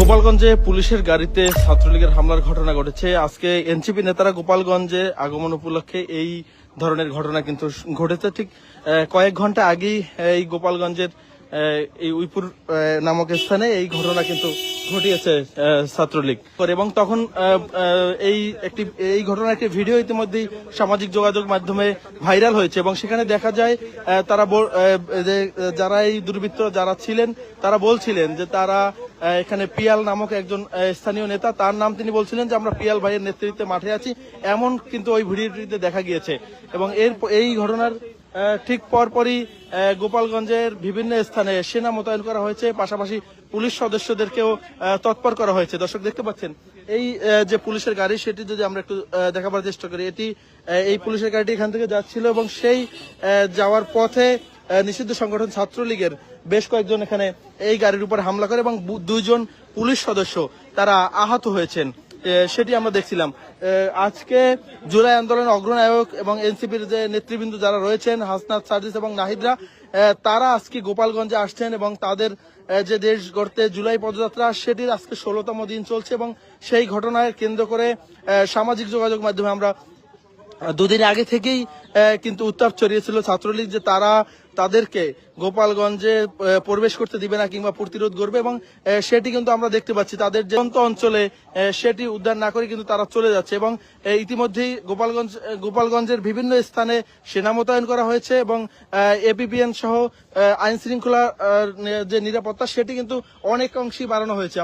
গোপালগঞ্জে পুলিশের গাড়িতে ছাত্রলীগের হামলার ঘটনা ঘটেছে। আজকে এনসিপি নেতারা গোপালগঞ্জে আগমন উপলক্ষে এই ধরনের ঘটনা কিন্তু ঘটেছে। ঠিক কয়েক ঘণ্টা আগেই এই গোপালগঞ্জের এই উইপুর নামক স্থানে এই ঘটনা কিন্তু ঘটিয়েছে ছাত্রলীগ। এবং তখন এই একটি, এই ঘটনার একটি ভিডিও ইতিমধ্যেই সামাজিক যোগাযোগ মাধ্যমে ভাইরাল হয়েছে এবং সেখানে দেখা যায় তারা যে, যারা এই দুর্বৃত্ত যারা ছিলেন, তারা বলছিলেন যে তারা এখানে পিয়াল নামক একজন স্থানীয় নেতা, তার নাম তিনি বলছিলেন যে আমরা পিয়াল ভাইয়ের নেতৃত্বে মাঠে আছি। এমন কিন্তু ওই ভিডিওটিতে দেখা গিয়েছে। এবং এর এই ঘটনার ঠিক পরপরই গোপালগঞ্জের বিভিন্ন স্থানে সেনা মোতায়েন করা হয়েছে। পাশাপাশি পুলিশ সদস্যদেরকেও তৎপর করা হয়েছে। দর্শক দেখতে পাচ্ছেন, এই যে পুলিশের গাড়ি, সেটি যদি আমরা একটু দেখাবার চেষ্টা করি, এটি এই পুলিশের গাড়িটি এখান থেকে যাচ্ছিল এবং সেই যাওয়ার পথে নিষিদ্ধ সংগঠন ছাত্রলীগের বেশ কয়েকজন এখানে এই গাড়ির উপর হামলা করে এবং দুইজন পুলিশ সদস্য তারা আহত হয়েছেন। সেটি আমরা দেখছিলাম। আজকে জুলাই আন্দোলনের অগ্রনায়ক এবং এনসিপির যে নেতৃবৃন্দ যারা রয়েছেন, হাসনাত সার্জিস এবং নাহিদরা তারা আজকে গোপালগঞ্জে আসছেন এবং তাদের যে দেশ গড়তে জুলাই পদযাত্রা, সেটির আজকে ষোলোতম দিন চলছে এবং সেই ঘটনায় কেন্দ্র করে সামাজিক যোগাযোগ মাধ্যমে আমরা দুদিন আগে থেকেই কিন্তু উত্তাপ ছড়িয়েছিল ছাত্রলীগ যে তারা তাদেরকে গোপালগঞ্জে প্রবেশ করতে দিবে না কিংবা প্রতিরোধ করবে এবং সেটি কিন্তু আমরা দেখতে পাচ্ছি। তাদের যে অঞ্চলে সেটি উদ্ধার না করে কিন্তু তারা চলে যাচ্ছে এবং ইতিমধ্যেই গোপালগঞ্জ গোপালগঞ্জের বিভিন্ন স্থানে সেনা মোতায়েন করা হয়েছে এবং এপিপিএন সহ আইন শৃঙ্খলা যে নিরাপত্তা, সেটি কিন্তু অনেক অংশেই বাড়ানো হয়েছে।